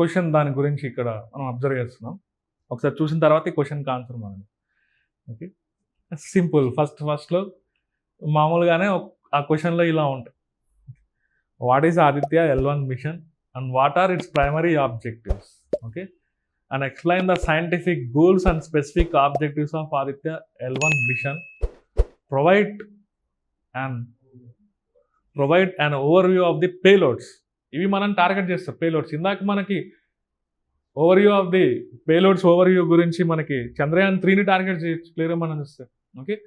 Question దాని గురించి ఇక్కడ మనం అబ్జర్వ్ చేస్తున్నాం. ఒకసారి చూసిన తర్వాత ఈ క్వశ్చన్కి ఆన్సర్ మనం ఓకే? సింపుల్. ఫస్ట్ ఫస్ట్లో మామూలుగానే ఆ క్వశ్చన్లో ఇలా ఉంటాయి. What is Aditya L one mission and what are its primary objectives okay? And explain the scientific goals and specific objectives of Aditya L one mission provide and provide and overview of the payloads ఇవి మనం target చేస్తాం payloads. ఇందాక మనకి overview of the payloads overview గురించి మనకి చంద్రయాన్ త్రీని target చేయొచ్చు క్లియర్గా మనం చూస్తే. ఓకే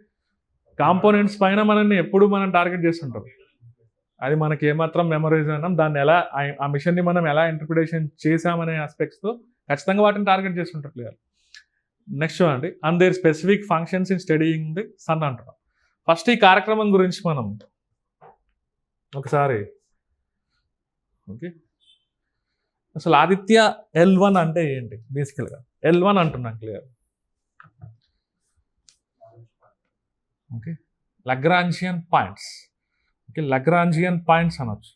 కాంపోనెంట్స్ పైన మనల్ని ఎప్పుడు మనం టార్గెట్ చేస్తుంటాం. అది మనకి ఏమాత్రం మెమరైజ్ అన్నాం. దాన్ని ఎలా ఆ- ఆ మిషన్ని మనం ఎలా ఇంటర్ప్రిటేషన్ చేసామనే ఆస్పెక్ట్స్తో ఖచ్చితంగా వాటిని టార్గెట్ చేస్తుంటారు క్లియర్ నెక్స్ట్ చూడండి. And their specific functions in studying the sun అంటున్నాం. ఫస్ట్ ఈ కార్యక్రమం గురించి మనం ఒకసారి ఓకే? అసలు ఆదిత్య ఎల్ వన్ అంటే ఏంటి? బేసికల్గా ఎల్ వన్ అంటున్నాను clear okay? Lagrangian points okay? Lagrangian points అనొచ్చు.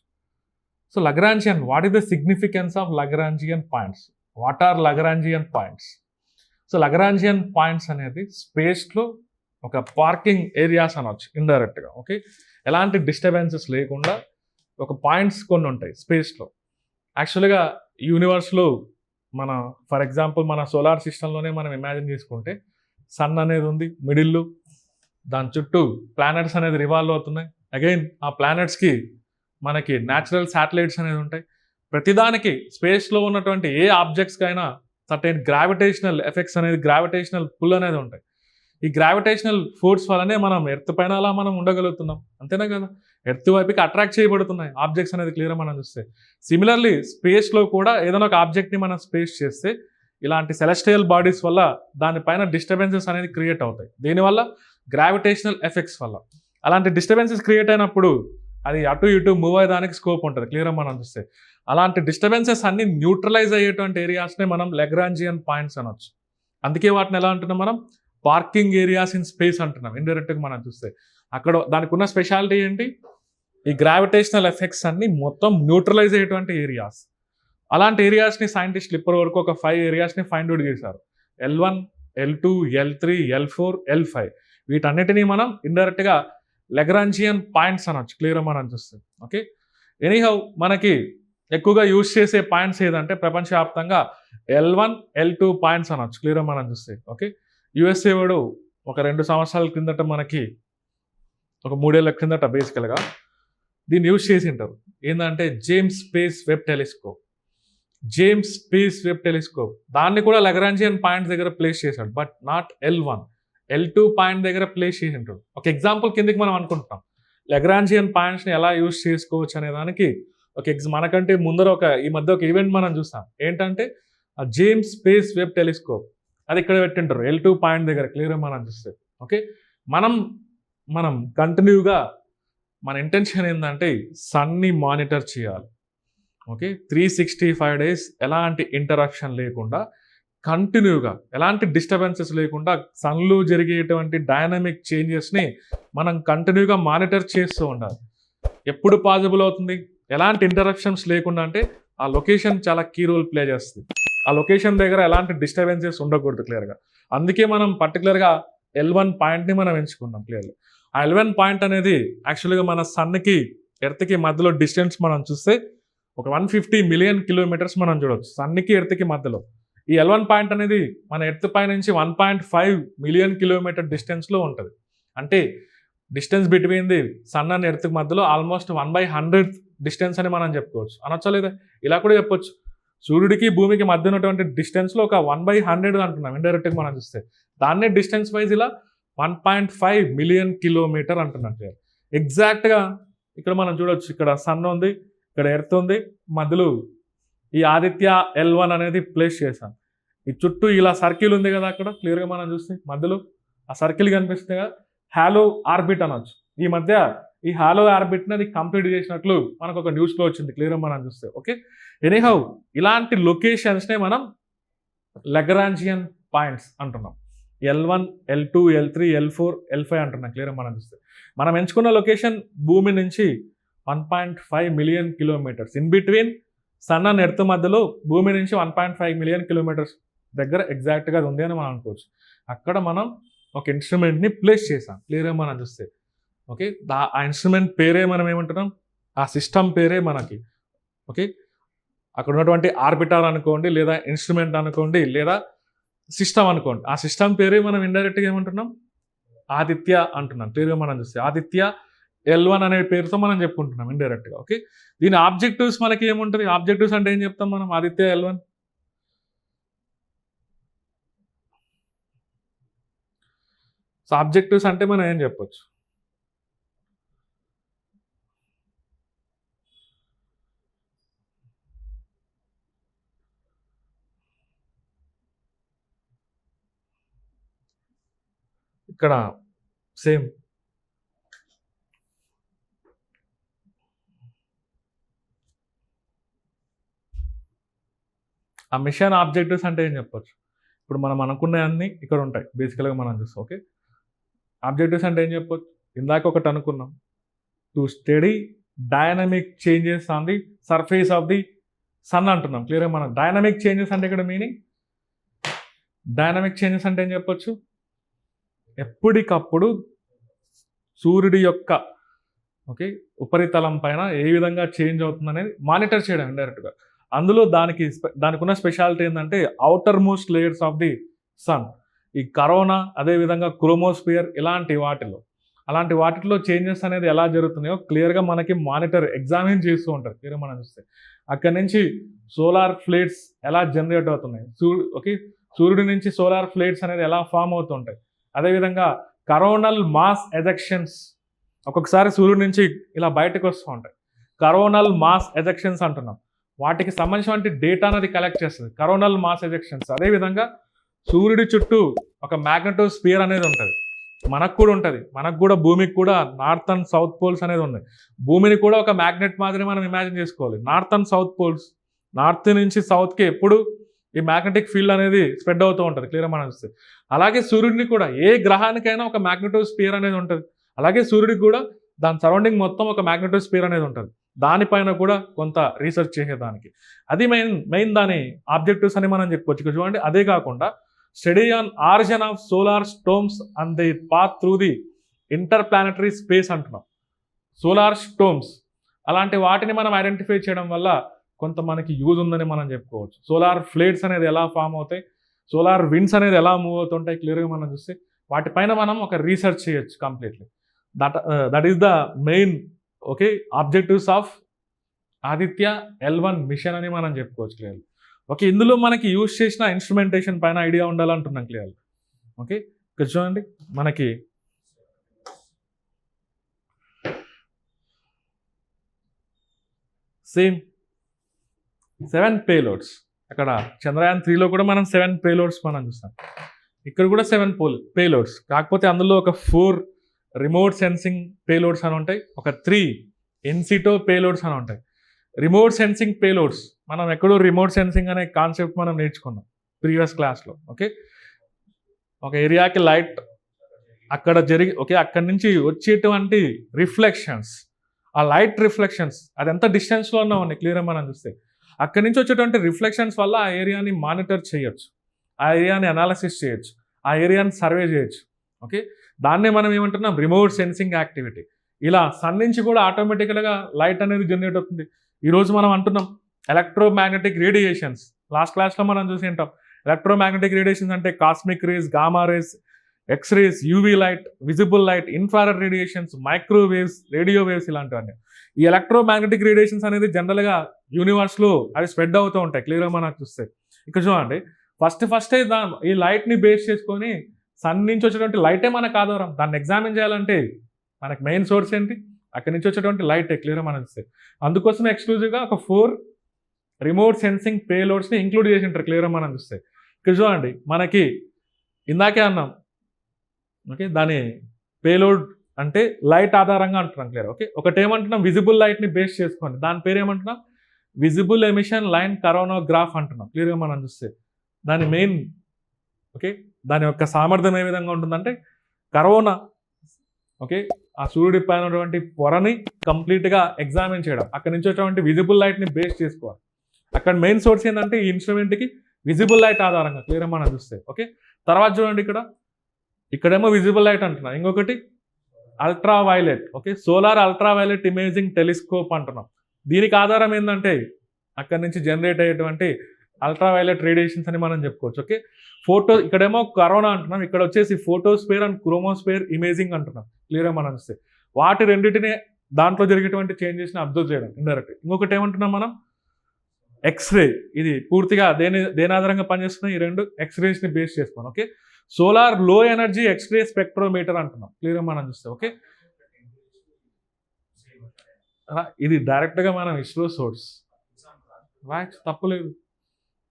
So Lagrangian what is the significance of Lagrangian points what are Lagrangian points so Lagrangian points అనేది స్పేస్లో ఒక పార్కింగ్ ఏరియాస్ అనొచ్చు ఇండైరెక్ట్గా ఓకే? ఎలాంటి డిస్టర్బెన్సెస్ లేకుండా ఒక పాయింట్స్ కొన్ని ఉంటాయి స్పేస్లో. యాక్చువల్గా యూనివర్స్లో మన ఫర్ ఎగ్జాంపుల్ మన సోలార్ సిస్టంలోనే మనం ఇమాజిన్ చేసుకుంటే సన్ అనేది ఉంది మిడిల్లో దాని చుట్టూ ప్లానెట్స్ అనేది రివాల్వ్ అవుతున్నాయి. అగైన్ ఆ ప్లానెట్స్కి మనకి న్యాచురల్ శాటిలైట్స్ అనేది ఉంటాయి. ప్రతిదానికి స్పేస్లో ఉన్నటువంటి ఏ ఆబ్జెక్ట్స్కి అయినా సర్టైన్ గ్రావిటేషనల్ ఎఫెక్ట్స్ అనేది గ్రావిటేషనల్ పుల్ అనేది ఉంటాయి. ఈ గ్రావిటేషనల్ ఫోర్స్ వల్లనే మనం ఎర్త్ పైన అలా మనం ఉండగలుగుతున్నాం. అంతేనా కదా? ఎర్త్ వైపుకి అట్రాక్ట్ చేయబడుతున్నాయి. ఆబ్జెక్ట్స్ అనేది క్లియర్ మనం చూస్తే. సిమిలర్లీ స్పేస్లో కూడా ఏదైనా ఒక ఆబ్జెక్ట్ని మనం స్పేస్ చేస్తే ఇలాంటి సెలెస్టియల్ బాడీస్ వల్ల దానిపైన డిస్టర్బెన్సెస్ అనేది క్రియేట్ అవుతాయి. దీనివల్ల గ్రావిటేషనల్ ఎఫెక్ట్స్ వల్ల. అలాంటి డిస్టర్బెన్సెస్ క్రియేట్ అయినప్పుడు అది అటు ఇటు మూవ్ అయ్యేదానికి స్కోప్ ఉంటుంది. క్లియర్ మనం చూస్తే. అలాంటి డిస్టర్బెన్సెస్ అన్ని న్యూట్రలైజ్ అయ్యేటువంటి ఏరియాస్నే మనం లెగ్రాంజియన్ పాయింట్స్ అనొచ్చు. అందుకే వాటిని ఎలా అంటున్నాం మనం? పార్కింగ్ ఏరియాస్ ఇన్ స్పేస్ అంటున్నాం. ఇండైరెక్ట్గా మనం చూస్తే. అక్కడ దానికి ఉన్న స్పెషాలిటీ ఏంటి? ఈ గ్రావిటేషనల్ ఎఫెక్ట్స్ అన్ని మొత్తం న్యూట్రలైజ్ అయ్యేటువంటి ఏరియాస్ అలాంటి ఏరియాస్ని సైంటిస్టులు ఇప్పటి వరకు ఒక ఫైవ్ ఏరియాస్ని ఫైండ్ అవుట్ చేశారు. L one L two L three L four L five వీటన్నిటినీ మనం ఇండైరెక్ట్గా లెగ్రాంజియన్ పాయింట్స్ అనొచ్చు క్లియర్ అని అనిపిస్తుంది ఓకే ఎనీహౌ మనకి ఎక్కువగా యూజ్ చేసే పాయింట్స్ ఏదంటే ప్రపంచవ్యాప్తంగా L one L two points అనొచ్చు క్లియర్ అని అనిపిస్తాయి ఓకే యుఎస్ఏ వాడు ఒక రెండు సంవత్సరాల క్రిందట మనకి ఒక మూడేళ్ళ క్రిందట బేసికల్గా దీన్ని యూజ్ చేసి ఉంటారు ఏంటంటే James space web telescope. James space web telescope. దాన్ని కూడా లెగరాంజియన్ పాయింట్ దగ్గర ప్లేస్ చేశాడు but not L one. L two point దగ్గర ప్లేస్ చేసి ఉంటాడు ఒక ఎగ్జాంపుల్ కిందకి మనం అనుకుంటున్నాం. లెగ్రాంజియన్ పాయింట్స్ని ఎలా యూజ్ చేసుకోవచ్చు అనే దానికి ఒక ఎగ్జ్ మనకంటే ముందర ఒక ఈ మధ్య ఒక ఈవెంట్ మనం చూస్తాం ఏంటంటే ఆ జేమ్స్ స్పేస్ వెబ్ టెలిస్కోప్. అది ఇక్కడ పెట్టింటారు ఎల్ టూ పాయింట్ దగ్గర క్లియర్గా మనం చూస్తే. ఓకే? మనం మనం కంటిన్యూగా మన ఇంటెన్షన్ ఏంటంటే సన్ని మానిటర్ చేయాలి. Okay three sixty five days ఎలాంటి ఇంటరాక్షన్ లేకుండా కంటిన్యూగా ఎలాంటి డిస్టర్బెన్సెస్ లేకుండా సన్లో జరిగేటువంటి డైనమిక్ చేంజెస్ని మనం కంటిన్యూగా మానిటర్ చేస్తూ ఉండాలి. ఎప్పుడు పాజిబుల్ అవుతుంది? ఎలాంటి ఇంటరప్షన్స్ లేకుండా అంటే ఆ లొకేషన్ చాలా కీ రోల్ ప్లే చేస్తుంది. ఆ లొకేషన్ దగ్గర ఎలాంటి డిస్టర్బెన్సెస్ ఉండకూడదు క్లియర్గా అందుకే మనం పర్టికులర్గా ఎల్ వన్ పాయింట్ని మనం ఎంచుకున్నాం క్లియర్గా ఆ ఎల్ పాయింట్ అనేది యాక్చువల్గా మన సన్కి ఎర్త్కి మధ్యలో డిస్టెన్స్ మనం చూస్తే ఒక వన్ ఫిఫ్టీ మిలియన్ కిలోమీటర్స్ మనం చూడవచ్చు సన్కి ఎర్త్కి మధ్యలో. ఈ ఎలవన్ పాయింట్ అనేది మన ఎర్త్ పై నుంచి one point five million kilometer డిస్టెన్స్లో ఉంటుంది. అంటే distance between the sun and earth మధ్యలో almost one by hundred distance అని మనం చెప్పుకోవచ్చు. అనొచ్చా లేదా? ఇలా కూడా చెప్పొచ్చు. సూర్యుడికి భూమికి మధ్య ఉన్నటువంటి డిస్టెన్స్లో ఒక వన్ బై హండ్రెడ్ అంటున్నాం ఇండైరెక్ట్గా మనం చూస్తే. దాన్నే డిస్టెన్స్ వైజ్ ఇలా one point five million kilometer అంటున్నట్టు ఎగ్జాక్ట్గా ఇక్కడ మనం చూడొచ్చు ఇక్కడ సన్ ఉంది ఇక్కడ ఎర్త్ ఉంది మధ్యలో ఈ ఆదిత్య ఎల్ వన్ అనేది ప్లేస్ చేశాను ఈ చుట్టూ ఇలా సర్కిల్ ఉంది కదా అక్కడ క్లియర్గా మనం చూస్తే మధ్యలో ఆ సర్కిల్ కనిపిస్తుంది కదా హ్యాలో ఆర్బిట్ అనొచ్చు. ఈ మధ్య ఈ హ్యాలో ఆర్బిట్ని అది కంప్లీట్ చేసినట్లు మనకు ఒక న్యూస్లో వచ్చింది క్లియర్గా మనం చూస్తే ఓకే ఎనీహౌ ఇలాంటి లొకేషన్స్నే మనం లెగరాంజియన్ పాయింట్స్ అంటున్నాం. L one L two L three L four L five అంటున్నాం క్లియర్ మనం చూస్తే మనం ఎంచుకున్న లొకేషన్ భూమి నుంచి one point five million kilometers in between sun and earth మధ్యలో భూమి నుంచి one point five million kilometers దగ్గర ఎగ్జాక్ట్గా అది ఉంది అని మనం అనుకోవచ్చు. అక్కడ మనం ఒక ఇన్స్ట్రుమెంట్ని ప్లేస్ చేసాం క్లియర్ మనం చూస్తే ఓకే ఆ ఇన్స్ట్రుమెంట్ పేరే మనం ఏమంటున్నాం? ఆ సిస్టమ్ పేరే మనకి. ఓకే అక్కడ ఉన్నటువంటి ఆర్బిటార్ అనుకోండి లేదా ఇన్స్ట్రుమెంట్ అనుకోండి లేదా సిస్టమ్ అనుకోండి. ఆ సిస్టమ్ పేరే మనం ఇండైరెక్ట్గా ఏమంటున్నాం? ఆదిత్య అంటున్నాం. పేరుగా మనం చూస్తే ఆదిత్య ఎల్ వన్ అనే పేరుతో మనం చెప్పుకుంటున్నాం ఇండైరెక్ట్గా ఓకే? దీని ఆబ్జెక్టివ్స్ మనకి ఏముంటుంది? ఆబ్జెక్టివ్స్ అంటే ఏం చెప్తాం మనం? Aditya L one so objectives అంటే మనం ఏం చెప్పొచ్చు? ఇక్కడ సేమ్. ఆ మిషన్ ఆబ్జెక్టివ్స్ అంటే ఏం చెప్పొచ్చు? ఇప్పుడు మనం అనుకున్నవన్నీ ఇక్కడ ఉంటాయి. బేసికల్గా మనం చూస్తాం ఓకే ఆబ్జెక్టివ్స్ అంటే ఏం చెప్పొచ్చు? ఇందాక ఒకటి అనుకున్నాం. To study dynamic changes on the surface of the sun అంటున్నాం. క్లియర్గా మనం డైనమిక్ చేంజెస్ అంటే ఇక్కడ మీనింగ్ డైనమిక్ చేంజెస్ అంటే ఏం చెప్పొచ్చు? ఎప్పటికప్పుడు సూర్యుడి యొక్క ఓకే ఉపరితలం పైన ఏ విధంగా చేంజ్ అవుతుంది అనేది మానిటర్ చేయడం డైరెక్ట్గా. అందులో దానికి స్పె- దానికి ఉన్న స్పెషాలిటీ ఏంటంటే outermost layers of the sun. ఈ కరోనా అదేవిధంగా క్రోమోస్ఫియర్ ఇలాంటి వాటిలో. అలాంటి వాటిలో చేంజెస్ అనేది ఎలా జరుగుతున్నాయో క్లియర్గా మనకి మానిటర్ ఎగ్జామిన్ చేస్తూ ఉంటారు. క్లియర్గా మనం చూస్తే. అక్కడి నుంచి సోలార్ ఫ్లేట్స్ ఎలా జనరేట్ అవుతున్నాయి? సూర్యు ఓకే సూర్యుడి నుంచి సోలార్ ఫ్లేట్స్ అనేది ఎలా ఫామ్ అవుతుంటాయి? అదేవిధంగా కరోనల్ మాస్ ఎజెక్షన్స్ ఒక్కొక్కసారి సూర్యుడి నుంచి ఇలా బయటకు వస్తూ ఉంటాయి. కరోనల్ మాస్ ఎజెక్షన్స్ అంటున్నాం. వాటికి సంబంధించిన డేటా అనేది కలెక్ట్ చేస్తుంది. Coronal mass ejections. అదేవిధంగా సూర్యుడి చుట్టూ ఒక మ్యాగ్నెటో స్పియర్ అనేది ఉంటుంది. మనకు కూడా ఉంటుంది. మనకు కూడా భూమికి కూడా నార్త్ అండ్ సౌత్ పోల్స్ అనేది ఉన్నాయి. భూమిని కూడా ఒక మ్యాగ్నెట్ మాదిరి మనం ఇమాజిన్ చేసుకోవాలి. North and south poles north నుంచి సౌత్కి ఎప్పుడు ఈ మ్యాగ్నెటిక్ ఫీల్డ్ అనేది స్ప్రెడ్ అవుతూ ఉంటుంది క్లియర్ మనం చూస్తే. అలాగే సూర్యుడిని కూడా ఏ గ్రహానికైనా ఒక మ్యాగ్నెటో స్పియర్ అనేది ఉంటుంది. అలాగే సూర్యుడికి కూడా దాని సరౌండింగ్ మొత్తం ఒక మ్యాగ్నెటో స్పియర్ అనేది ఉంటుంది. దానిపైన కూడా కొంత రీసెర్చ్ చేసేదానికి. అది మెయిన్ మెయిన్ దాని ఆబ్జెక్టివ్స్ అని మనం చెప్పుకోవచ్చు. చూడండి అదే కాకుండా study on origin of solar storms and the path through the interplanetary space అంటున్నాం. సోలార్ స్టోమ్స్ అలాంటి వాటిని మనం ఐడెంటిఫై చేయడం వల్ల కొంత మనకి యూజ్ ఉందని మనం చెప్పుకోవచ్చు. సోలార్ ఫ్లేట్స్ అనేది ఎలా ఫామ్ అవుతాయి? సోలార్ విండ్స్ అనేది ఎలా మూవ్ అవుతుంటాయి? క్లియర్గా మనం చూస్తే వాటిపైన మనం ఒక రీసెర్చ్ చేయొచ్చు completely. That that is the main okay objectives of Aditya L one mission అని మనం చెప్పుకోవచ్చు క్లియర్ ఓకే ఇందులో మనకి యూజ్ చేసిన ఇన్స్ట్రుమెంటేషన్ పైన ఐడియా ఉండాలంటున్నాం క్లియర్ ఓకే ఇక్కడ చూడండి మనకి సేమ్ సెవెన్ పేలోడ్స్. అక్కడ చంద్రయాన్ త్రీలో కూడా మనం సెవెన్ పేలోడ్స్ మనం చూస్తాం. ఇక్కడ కూడా సెవెన్ పోల్ పేలోడ్స్. కాకపోతే అందులో ఒక ఫోర్ రిమోట్ సెన్సింగ్ పేలోడ్స్ అని ఉంటాయి ఒక త్రీ ఎన్సిటో పేలోడ్స్ అని ఉంటాయి. Remote sensing payloads. మనం ఎక్కడో రిమోట్ సెన్సింగ్ అనే కాన్సెప్ట్ మనం నేర్చుకున్నాం ప్రీవియస్ క్లాస్లో ఓకే? ఒక ఏరియాకి లైట్ అక్కడ జరిగి ఓకే అక్కడి నుంచి వచ్చేటువంటి రిఫ్లెక్షన్స్. ఆ లైట్ రిఫ్లెక్షన్స్ అది ఎంత డిస్టెన్స్లో ఉన్నామని క్లియర్గా మనం చూస్తే. అక్కడి నుంచి వచ్చేటువంటి రిఫ్లెక్షన్స్ వల్ల ఆ ఏరియాని మానిటర్ చేయొచ్చు. ఆ ఏరియాని అనాలసిస్ చేయొచ్చు. ఆ ఏరియాని సర్వే చేయొచ్చు. ఓకే దాన్నే మనం ఏమంటున్నాం? రిమోట్ సెన్సింగ్ యాక్టివిటీ ఇలా సన్ నుంచి కూడా ఆటోమేటిక్గా లైట్ అనేది జనరేట్ అవుతుంది. ఈరోజు మనం అంటున్నాం ఎలక్ట్రోమాగ్నెటిక్ రేడియేషన్స్ లాస్ట్ క్లాస్లో మనం చూసి ఉంటాం. ఎలక్ట్రోమాగ్నెటిక్ రేడియేషన్స్ అంటే cosmic rays gamma rays X-rays UV light visible light infrared radiations microwaves radio waves ఇలాంటివన్నీ. ఈ ఎలక్ట్రోమాగ్నెటిక్ రేడియేషన్స్ అనేది జనరల్గా యూనివర్స్లో అవి స్ప్రెడ్ అవుతూ ఉంటాయి. క్లియర్గా మనకు చూస్తే. ఇక్కడ చూడండి. ఫస్ట్ ఫస్టే దా ఈ లైట్ని బేస్ చేసుకొని సన్ నుంచి వచ్చేటువంటి లైటే మనకు ఆధారం. దాన్ని ఎగ్జామిన్ చేయాలంటే మనకి మెయిన్ సోర్స్ ఏంటి? అక్కడి నుంచి వచ్చేటువంటి లైటే క్లియర్గా మనం చూస్తే. అందుకోసం ఎక్స్క్లూజివ్గా ఒక ఫోర్ రిమోట్ సెన్సింగ్ పేలోడ్స్ని ఇంక్లూడ్ చేసి ఉంటారు. క్లియర్గా మనం చూస్తే. ఇక్కడ చూడండి. మనకి ఇందాకే అన్నాం. ఓకే దాని పేలోడ్ అంటే లైట్ ఆధారంగా అంటున్నాం క్లియర్ ఓకే ఒకటి ఏమంటున్నాం విజిబుల్ లైట్ని బేస్ చేసుకోండి. దాని పేరు ఏమంటున్నాం? విజిబుల్ ఎమిషన్ లైన్ కరోనోగ్రాఫ్ అంటున్నాం. క్లియర్గా మనం చూస్తే. దాని మెయిన్ ఓకే దాని యొక్క సామర్థ్యం ఏ విధంగా ఉంటుందంటే కరోనా ఓకే ఆ సూర్యుడి పైన ఉన్నటువంటి పొరని కంప్లీట్గా ఎగ్జామిన్ చేయడం. అక్కడ నుంచి వచ్చేటువంటి విజిబుల్ లైట్ని బేస్ చేసుకోవాలి. అక్కడ మెయిన్ సోర్స్ ఏంటంటే ఈ ఇన్స్ట్రుమెంట్కి విజిబుల్ లైట్ ఆధారంగా క్లియర్గా మనం చూస్తే ఓకే తర్వాత చూడండి ఇక్కడ. ఇక్కడేమో విజిబుల్ లైట్ అంటున్నాం. ఇంకొకటి ultraviolet okay? Solar ultraviolet imaging telescope అంటున్నాం. దీనికి ఆధారం ఏంటంటే అక్కడి నుంచి జనరేట్ అయ్యేటువంటి అల్ట్రావైలెట్ రేడియేషన్స్ అని మనం చెప్పుకోవచ్చు ఓకే? ఫోటో ఇక్కడేమో కరోనా అంటున్నాం ఇక్కడ వచ్చేసి ఫోటోస్పేర్ అండ్ క్రోమోస్పేర్ ఇమేజింగ్ అంటున్నాం క్లియర్గా మనం చూస్తే. వాటి రెండింటిని దాంట్లో జరిగేటువంటి చేంజెస్ని అబ్జర్వ్ చేయడం ఇండైరెక్ట్ ఇంకొకటి ఏమంటున్నాం మనం? ఎక్స్రే ఇది పూర్తిగా దేని దేని ఆధారంగా పనిచేస్తున్నాయి ఈ రెండు? ఎక్స్రేస్ని బేస్ చేసుకున్నాం ఓకే? సోలార్లో ఎనర్జీ ఎక్స్రే స్పెక్ట్రోమీటర్ అంటున్నాం. క్లియర్గా మనం చూస్తే ఓకే ఇది డైరెక్ట్గా మనం ఇస్రో సోర్స్ రాయచ్చు తప్పలేదు.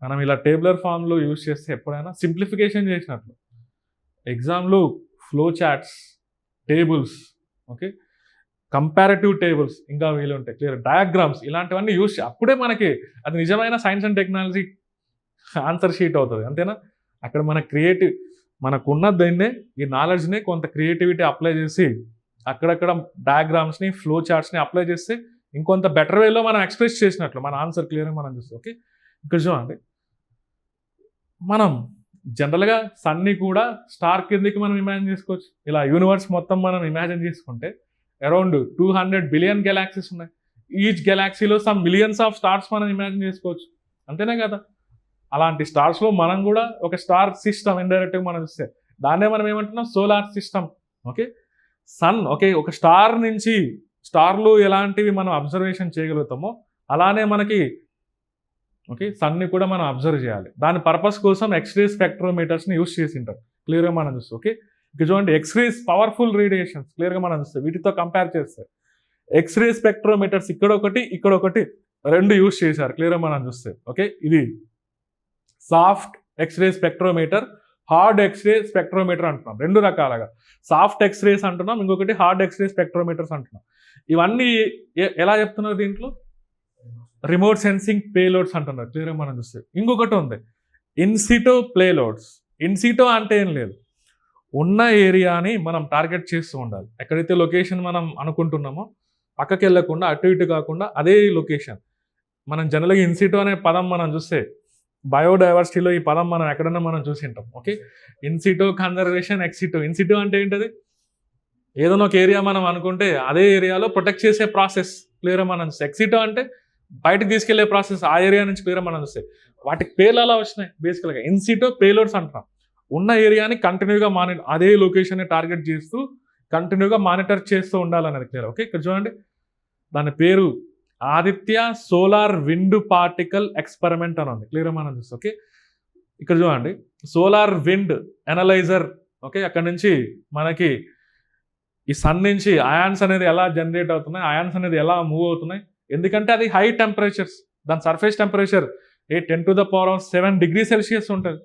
మనం ఇలా టేబులర్ ఫామ్లో యూజ్ చేస్తే ఎప్పుడైనా సింప్లిఫికేషన్ చేసినట్లు. ఎగ్జామ్లో flow charts tables okay comparative tables ఇంకా వీలు ఉంటాయి. క్లియర్ డయాగ్రామ్స్ ఇలాంటివన్నీ యూజ్ అప్పుడే మనకి అది నిజమైన science and technology answer sheet అవుతుంది. అంతేనా? అక్కడ మన క్రియేటివ్ మనకున్న దాన్నే ఈ నాలెడ్జ్ని కొంత క్రియేటివిటీ అప్లై చేసి అక్కడక్కడ డయాగ్రామ్స్ని ఫ్లో చార్ట్స్ని అప్లై చేస్తే ఇంకొంత బెటర్ వేలో మనం ఎక్స్ప్రెస్ చేసినట్లు మన ఆన్సర్ క్లియర్గా మనం చూస్తే ఓకే ఇక్కడ చూడండి. మనం జనరల్గా సన్ని కూడా స్టార్ కిందకి మనం ఇమాజిన్ చేసుకోవచ్చు. ఇలా యూనివర్స్ మొత్తం మనం ఇమాజిన్ చేసుకుంటే around two hundred billion galaxies ఉన్నాయి. ఈచ్ గెలాక్సీలో సమ్ మిలియన్స్ ఆఫ్ స్టార్స్ మనం ఇమాజిన్ చేసుకోవచ్చు. అంతేనే కదా? అలాంటి స్టార్స్లో మనం కూడా ఒక స్టార్ సిస్టమ్ ఇండైరెక్ట్గా మనం చూస్తే దాన్నే మనం ఏమంటున్నాం? Solar system okay sun okay ఒక స్టార్ నుంచి స్టార్లు ఎలాంటివి మనం అబ్జర్వేషన్ చేయగలుగుతామో అలానే మనకి ఓకే సన్ని కూడా మనం అబ్జర్వ్ చేయాలి. దాని పర్పస్ కోసం ఎక్స్రే స్పెక్ట్రోమీటర్స్ని యూస్ చేసి ఉంటారు క్లియర్గా మనం చూస్తే ఓకే ఇక చూడండి ఎక్స్రేస్ పవర్ఫుల్ రేడియేషన్స్ క్లియర్గా మనం చూస్తే వీటితో కంపేర్ చేస్తే ఎక్స్రే స్పెక్ట్రోమీటర్స్ ఇక్కడ ఒకటి ఇక్కడ ఒకటి రెండు యూస్ చేశారు. క్లియర్గా మనం చూస్తే ఓకే ఇది soft X-ray spectrometer hard X-ray spectrometer అంటున్నాం. రెండు రకాలుగా. సాఫ్ట్ ఎక్స్రేస్ అంటున్నాం ఇంకొకటి హార్డ్ ఎక్స్రే స్పెక్ట్రోమీటర్స్ అంటున్నాం. ఇవన్నీ ఎలా చెప్తున్నారు దీంట్లో? రిమోట్ సెన్సింగ్ పేలోడ్స్ అంటున్నారు. క్లియర్గా మనం చూస్తే. ఇంకొకటి ఉంది. ఇన్సిటో ప్లేలోడ్స్ ఇన్సిటో అంటే ఏం లేదు. ఉన్న ఏరియాని మనం టార్గెట్ చేస్తూ ఉండాలి. ఎక్కడైతే లొకేషన్ మనం అనుకుంటున్నామో పక్కకి వెళ్ళకుండా అటు ఇటు కాకుండా అదే లొకేషన్. మనం జనరల్గా ఇన్సిటో అనే పదం మనం చూస్తే బయోడైవర్సిటీలో ఈ పదం మనం ఎక్కడన్నా మనం చూసి ఉంటాం okay in situ conservation ex situ in situ అంటే ఏంటది? ఏదైనా ఒక ఏరియా మనం అనుకుంటే అదే ఏరియాలో ప్రొటెక్ట్ చేసే ప్రాసెస్ క్లియర్ మనం ఎక్సిటో అంటే బయటకు తీసుకెళ్ళే ప్రాసెస్ ఆ ఏరియా నుంచి క్లియర్ మనం చూస్తే వాటికి పేర్లు అలా వచ్చినాయి? బేసికల్గా ఇన్సిటో పేలోడ్స్ అంటాం ఉన్న ఏరియాని కంటిన్యూగా మానిటర్ అదే లొకేషన్ టార్గెట్ చేస్తూ కంటిన్యూగా మానిటర్ చేస్తూ ఉండాలనేది క్లియర్ ఓకే ఇక్కడ చూడండి. దాని పేరు Aditya solar wind particle experiment అని ఉంది. క్లియర్ మనం చూస్తే ఓకే? ఇక్కడ చూడండి. Solar wind analyser okay? అక్కడ నుంచి మనకి ఈ సన్ నుంచి అయాన్స్ అనేది ఎలా జనరేట్ అవుతున్నాయి అయాన్స్ అనేది ఎలా మూవ్ అవుతున్నాయి? ఎందుకంటే అది హై టెంపరేచర్స్. దాని surface temperature A ten to the power of seven degree Celsius ఉంటుంది.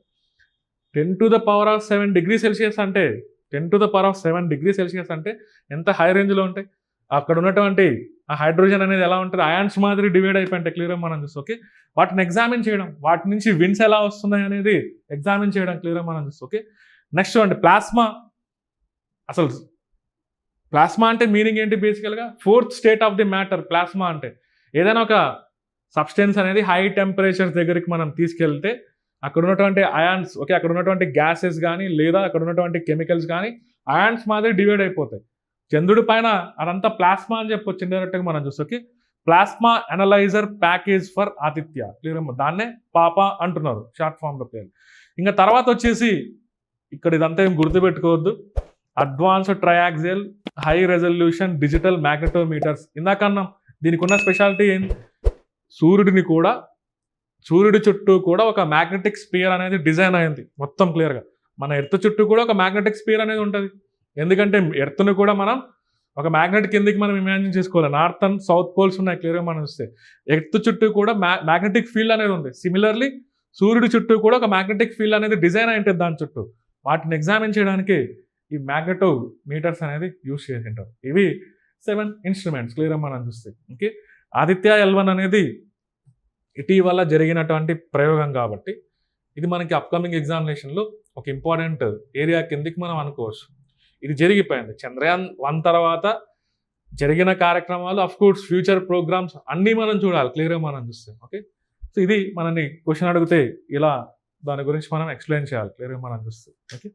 Ten to the power of seven degree Celsius అంటే ten to the power of seven degree Celsius అంటే ఎంత హై రేంజ్లో ఉంటాయి? అక్కడ ఉన్నటువంటి ఆ హైడ్రోజన్ అనేది ఎలా ఉంటుంది? అయాన్స్ మాదిరి డివైడ్ అయిపోయింటే క్లియర్ మనం చూస్తే ఓకే వాటిని ఎగ్జామిన్ చేయడం వాటి నుంచి విన్స్ ఎలా వస్తున్నాయి అనేది ఎగ్జామిన్ చేయడం క్లియర్ మనం చూస్తే ఓకే నెక్స్ట్ చూడండి ప్లాస్మా అసలు ప్లాస్మా అంటే మీనింగ్ ఏంటి బేసికల్గా fourth state of the matter plasma అంటే. ఏదైనా ఒక సబ్స్టెన్స్ అనేది హై టెంపరేచర్స్ దగ్గరికి మనం తీసుకెళ్తే అక్కడ ఉన్నటువంటి అయాన్స్ ఓకే అక్కడ ఉన్నటువంటి గ్యాసెస్ కానీ లేదా అక్కడ ఉన్నటువంటి కెమికల్స్ కానీ అయాన్స్ మాదిరి డివైడ్ అయిపోతాయి. చంద్రుడి పైన అదంతా ప్లాస్మా అని చెప్పొచ్చు ఇండైరెక్ట్గా మనం చూస్తే plasma analyser package for Aditya. Clear దాన్నే పాప అంటున్నారు షార్ట్ ఫామ్లో పేరు. ఇంకా తర్వాత వచ్చేసి ఇక్కడ ఇదంతా ఏం గుర్తుపెట్టుకోవద్దు. Advanced triaxial high resolution digital magnetometers. ఇందాకన్నాం దీనికి ఉన్న స్పెషాలిటీ ఏంటి? సూర్యుడిని కూడా సూర్యుడి చుట్టూ కూడా ఒక మ్యాగ్నెటిక్ స్పియర్ అనేది డిజైన్ అయింది మొత్తం క్లియర్గా. మన ఎర్త్ చుట్టూ కూడా ఒక మ్యాగ్నెటిక్ స్పియర్ అనేది ఉంటుంది. ఎందుకంటే ఎర్త్ను కూడా మనం ఒక మ్యాగ్నెట్ కిందకి మనం ఇమాజిన్ చేసుకోవాలి. నార్త్ అండ్ సౌత్ పోల్స్ ఉన్నాయి క్లియర్గా మనం చూస్తే. ఎర్త్ చుట్టూ కూడా మ్యా మ్యాగ్నెటిక్ ఫీల్డ్ అనేది ఉంది. సిమిలర్లీ సూర్యుడి చుట్టూ కూడా ఒక మ్యాగ్నెటిక్ ఫీల్డ్ అనేది డిజైన్ అయి ఉంటుంది దాని చుట్టూ. వాటిని ఎగ్జామిన్ చేయడానికి ఈ మ్యాగ్నెటో మీటర్స్ అనేది యూస్ చేసి ఉంటారు ఇవి సెవెన్ ఇన్స్ట్రుమెంట్స్ క్లియర్గా మనం చూస్తే. ఓకే? ఆదిత్య ఎల్వన్ అనేది ఇటీవల జరిగినటువంటి ప్రయోగం కాబట్టి ఇది మనకి అప్కమింగ్ ఎగ్జామినేషన్లో ఒక ఇంపార్టెంట్ ఏరియా కిందకి మనం అనుకోవచ్చు. ఇది జరిగిపోయింది. చంద్రయాన్ వన్ తర్వాత జరిగిన కార్యక్రమాలు అఫ్ కోర్స్ ఫ్యూచర్ ప్రోగ్రామ్స్ అన్నీ మనం చూడాలి క్లియర్గా మనం చూస్తే ఓకే సో ఇది మనని క్వశ్చన్ అడిగితే ఇలా దాని గురించి మనం ఎక్స్ప్లెయిన్ చేయాలి క్లియర్గా మనం చూస్తే ఓకే